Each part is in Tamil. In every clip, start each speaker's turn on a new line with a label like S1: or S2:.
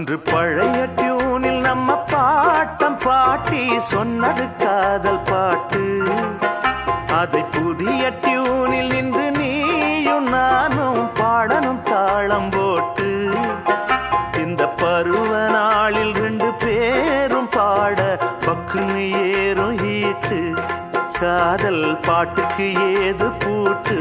S1: அன்று பழைய டியூனில் நம்ம பாட்டம் பாட்டி சொன்னது காதல் பாட்டு. அதை புதிய டியூனில் இன்று நீயும் நானும் பாடணும் தாளம் போட்டு. இந்த பருவ நாளில் ரெண்டு பேரும் பாட பக்குன்னு ஏறும் ஈட்டு காதல் பாட்டுக்கு ஏது பூட்டு.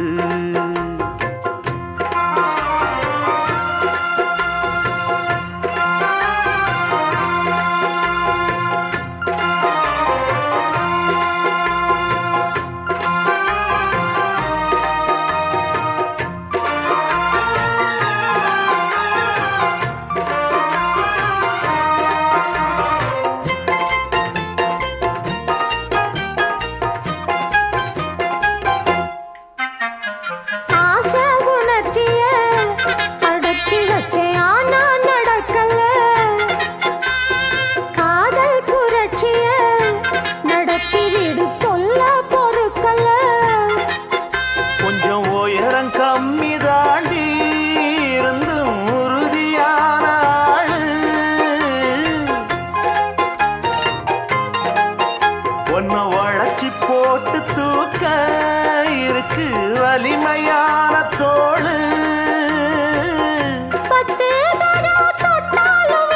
S1: ஒன்ன வளைச்சி போட்டு தூக்க இருக்கு வலிமையான தோளு
S2: பத்து தரம் தொட்டாலும்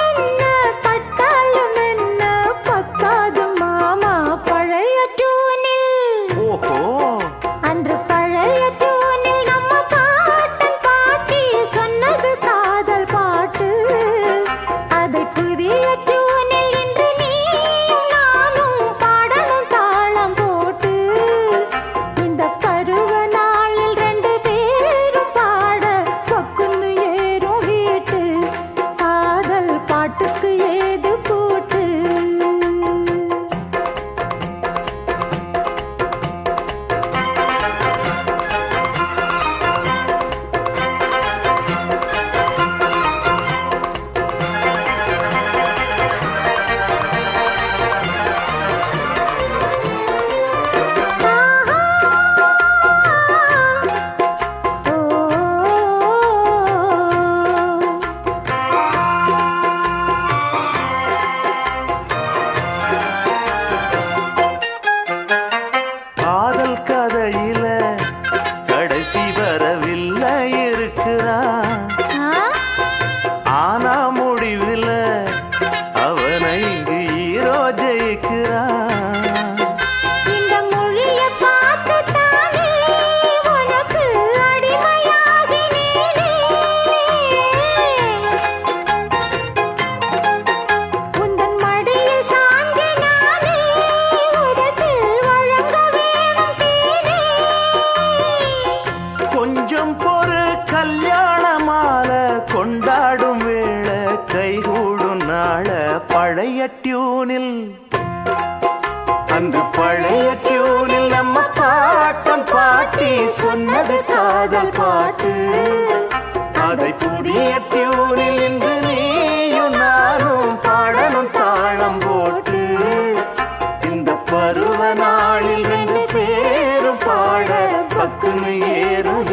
S2: பழைய
S1: டியூனில் அன்று பழைய டியூனில் நம்ம பாட்டம் பாட்டி சொன்னது காதல் பாட்டு. அதை புதிய டியூனில் இன்று நீயும் நானும் பாடணும் தாளம் போட்டு. இந்த பருவ நாளில் ரெண்டு பேரும் பாட பக்குன்னு ஏறும்